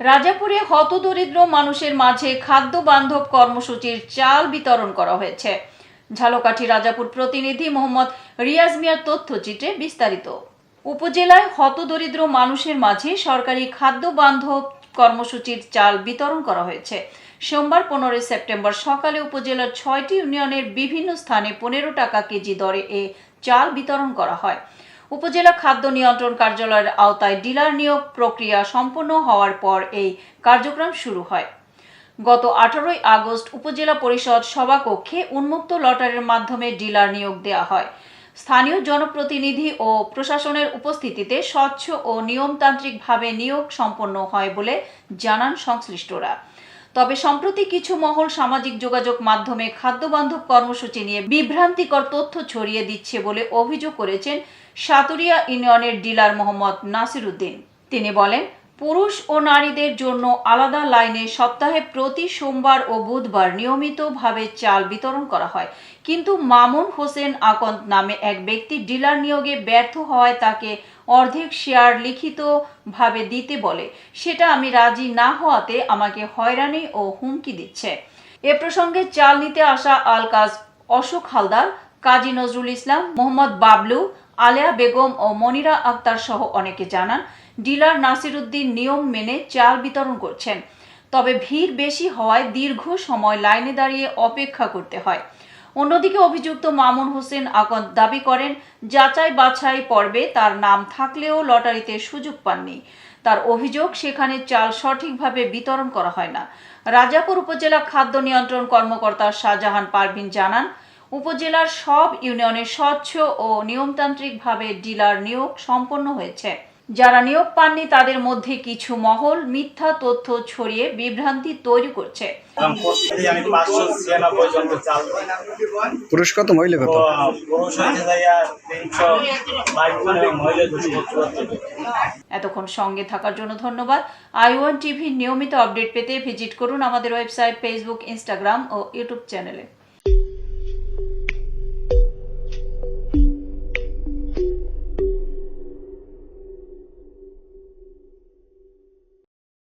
রাজাপুরে হতদরিদ্র মানুষের মাঝে খাদ্য বান্ধব কর্মসূচির চাল বিতরণ করা হয়েছে। ঝালকাঠি রাজাপুর প্রতিনিধি মোহাম্মদ রিয়াজ মিয়ার তথ্যচিত্রে বিস্তারিত। উপজেলায় হতদরিদ্র মানুষের মাঝে সরকারি খাদ্য বান্ধব কর্মসূচির চাল বিতরণ করা হয়েছে। সোমবার পনেরোই সেপ্টেম্বর সকালে উপজেলার ছয়টি ইউনিয়নের বিভিন্ন স্থানে পনেরো টাকা কেজি দরে এ চাল বিতরণ করা হয়। উপজেলা খাদ্য নিয়ন্ত্রণ কার্যালয়ের আওতায় ডিলার নিয়োগ প্রক্রিয়া সম্পন্ন হওয়ার পর এই কার্যক্রম শুরু হয়। গত আঠারোই আগস্ট উপজেলা পরিষদ সভাকক্ষে উন্মুক্ত লটারির মাধ্যমে ডিলার নিয়োগ দেওয়া হয়। স্থানীয় জনপ্রতিনিধি ও প্রশাসনের উপস্থিতিতে স্বচ্ছ ও নিয়মতান্ত্রিকভাবে নিয়োগ সম্পন্ন হয় বলে জানান সংশ্লিষ্টরা। তবে সম্প্রতি কিছু মহল সামাজিক যোগাযোগ মাধ্যমে খাদ্যবান্ধব কর্মসূচি নিয়ে বিভ্রান্তিকর তথ্য ছড়িয়ে দিচ্ছে বলে অভিযোগ করেছেন সাতুরিয়া ইউনিয়নের ডিলার মোহাম্মদ নাসির উদ্দিন তিনি বলেন পুরুষ ও নারীদের জন্য আলাদা লাইনে সপ্তাহে প্রতি সোমবার ও বুধবার নিয়মিতভাবে চাল বিতরণ করা হয়। কিন্তু মামুন হোসেন আকন্দ নামে এক ব্যক্তি ডিলার নিয়োগে ব্যর্থ হওয়ায় তাকে অর্ধেক শেয়ার লিখিতভাবে দিতে বলে। সেটা আমি রাজি না হওয়াতে আমাকে হয়রানি ও হুমকি দিচ্ছে। এ প্রসঙ্গে চাল নিতে আসা আলকাজ অশোক হালদার, কাজী নজরুল ইসলাম, মোহাম্মদ বাবলু আলেয়া বেগম ও মনিরা আক্তার সহ অনেকে জানান, ডিলার নাসিরুদ্দিন নিয়ম মেনে চাল বিতরণ করছেন। তবে ভিড় বেশি হওয়ায় দীর্ঘ সময় লাইনে দাঁড়িয়ে অপেক্ষা করতে হয়। অন্যদিকে অভিযুক্ত মামুন হোসেন আকন্দ দাবি করেন, যাচাই বাছাই পর্বে তার নাম থাকলেও লটারিতে সুযোগ পাননি। তার অভিযোগ, সেখানে চাল সঠিকভাবে বিতরণ করা হয় না। রাজাপুর উপজেলা খাদ্য নিয়ন্ত্রণ কর্মকর্তা শাহজাহান পারভিন জানান উপজেলার সব ইউনিয়নে স্বচ্ছ ও নিয়মতান্ত্রিকভাবে ডিলার নিয়োগ সম্পন্ন হয়েছে। যারা নিয়োগ পাননি তাদের মধ্যে কিছু মহল মিথ্যা তথ্য ছড়িয়ে বিভ্রান্তি তৈরি করছে। পুরুষ কত মহিলা কত। এতক্ষণ সঙ্গে থাকার জন্য ধন্যবাদ। আই ওয়ান টিভির নিয়মিত আপডেট পেতে ভিজিট করুন আমাদের ওয়েবসাইট ফেসবুক ইনস্টাগ্রাম ও ইউটিউব চ্যানেলে।